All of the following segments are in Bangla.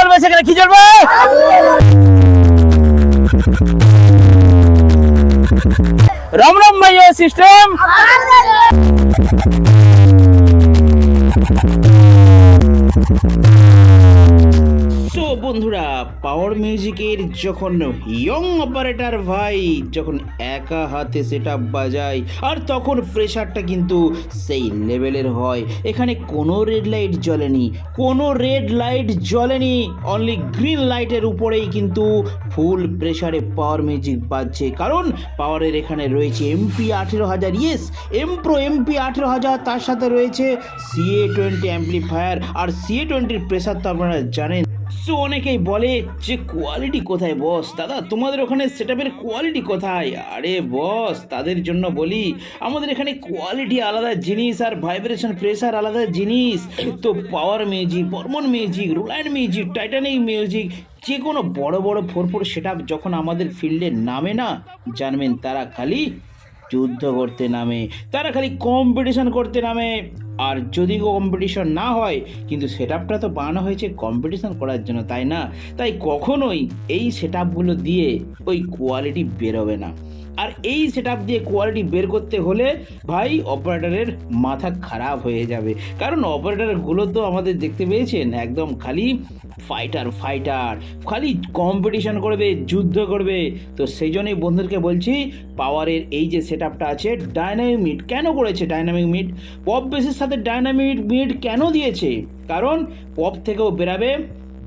চলবে সেখানে? কি চলবে রাম রাম ভাইয়া সিস্টেম সো বন্ধুরা পাওয়ার মিউজিকের যখন ইয়ং অপারেটর ভাই যখন একা হাতে সেট বাজায়, আর তখন প্রেশারটা কিন্তু সেই লেভেলের হয়। এখানে কোনো রেড লাইট জ্বলেনি, কোনো রেড লাইট জ্বলেনি অনলি গ্রিন লাইটের উপরেই কিন্তু ফুল প্রেশারে পাওয়ার মিউজিক বাজছে। কারণ পাওয়ারের এখানে রয়েছে এমপি আঠেরো হাজার ইয়েস এমপ্রো এমপি আঠেরো হাজার, তার সাথে রয়েছে সিএ টোয়েন্টি অ্যাম্পলিফায়ার আর সিএ টোয়েন্টির প্রেশার তো আপনারা জানেন সো অনেকেই বলে যে কোয়ালিটি কোথায় বস দাদা, তোমাদের ওখানে সেটআপের কোয়ালিটি কোথায়? আরে বস তাদের জন্য বলি, আমাদের এখানে কোয়ালিটি আলাদা জিনিস আর ভাইব্রেশন প্রেশার আলাদা জিনিস। তো power music Burman music Roland music Titanic music যে কোনো বড় বড় ফোর ফোর সেট যখন আমাদের ফিল্ডে নামে না, জানবেন তারা খালি যুদ্ধ করতে নামে, তারা খালি কম্পিটিশন করতে নামে। আর যদি কম্পিটিশন না হয়, কিন্তু সেট আপটা তো বানানো হয়েছে কম্পিটিশন করার জন্য, তাই না? তাই কখনোই এই সেট দিয়ে ওই কোয়ালিটি বেরোবে না। আর এই সেট দিয়ে কোয়ালিটি বের করতে হলে ভাই অপারেটারের মাথা খারাপ হয়ে যাবে। কারণ অপারেটারগুলো তো আমাদের দেখতে পেয়েছেন, একদম খালি ফাইটার ফাইটার খালি কম্পিটিশন করবে, যুদ্ধ করবে। তো সেই জন্যই বন্ধুদেরকে বলছি পাওয়ারের এই যে সেট আছে ডাইনামিক মিট কেন করেছে ডাইনামিক মিট পপ বেসের সাথে ডাইনামিক মিট কেন দিয়েছে? কারণ পপ থেকেও বেরাবে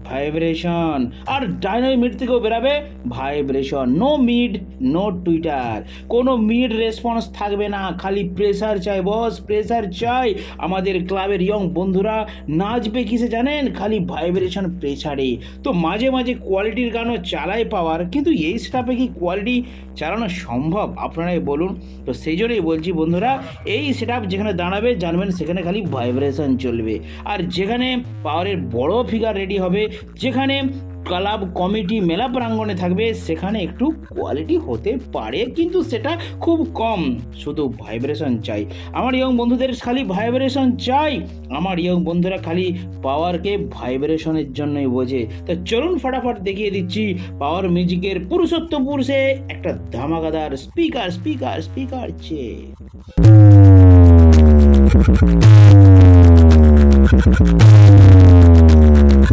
ভাইব্রেশন। আর ডাইনামিক মিড থেকেও বেরাবে vibration. No mid, no tweeter. কোনো মিড রেসপন্স থাকবে না। খালি প্রেসার চাই বস, প্রেসার চাই। আমাদের ক্লাবের ইয়ং বন্ধুরা নাচবে কিসে জানেন? খালি ভাইব্রেশন, প্রেসারে। তো মাঝে মাঝে কোয়ালিটির গানও চালায় পাওয়ার। কিন্তু এই স্টাফে কি কোয়ালিটি চালানো সম্ভব? আপনারাই বলুন। তো সেই জন্যই বলছি বন্ধুরা, এই সেট যেখানে দাঁড়াবে জানবেন, সেখানে খালি ভাইব্রেশন চলবে। আর যেখানে পাওয়ারের বড় ফিগার রেডি হবে যেখানে ক্লাব কমিটি মেলা প্রাঙ্গণে থাকবে, সেখানে একটু কোয়ালিটি হতে পারে, কিন্তু সেটা খুব কম। শুধু ভাইব্রেশন চাই। আমার ইয়ং বন্ধুদের খালি ভাইব্রেশন চাই। আমার ইয়ং বন্ধুরা খালি পাওয়ারকে ভাইব্রেশনের জন্যই বোঝে। তো চলুন ফটাফট দেখিয়ে দিচ্ছি পাওয়ার মিউজিকের পুরুষোত্তপুর পুরুষে একটা ধামাকাদার স্পিকার স্পিকার স্পিকার চেয়ে।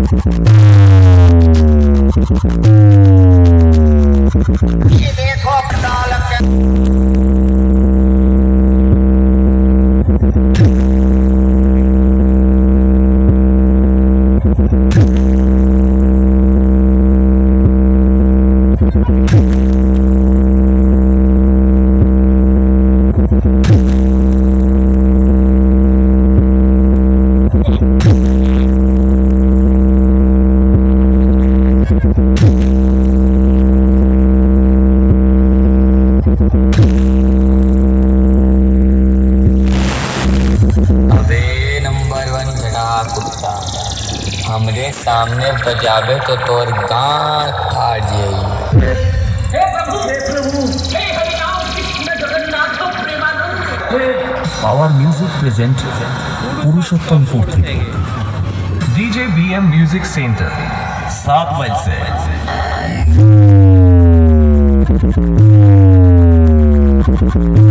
Talking all of them. अबे नंबर वन खड़ा कुत्ता। हमरे सामने बजावे तो तोर गांठ फाड़ जाई हे प्रभु हे प्रभु हे power music present DJ BM music centre सात से। Thank you.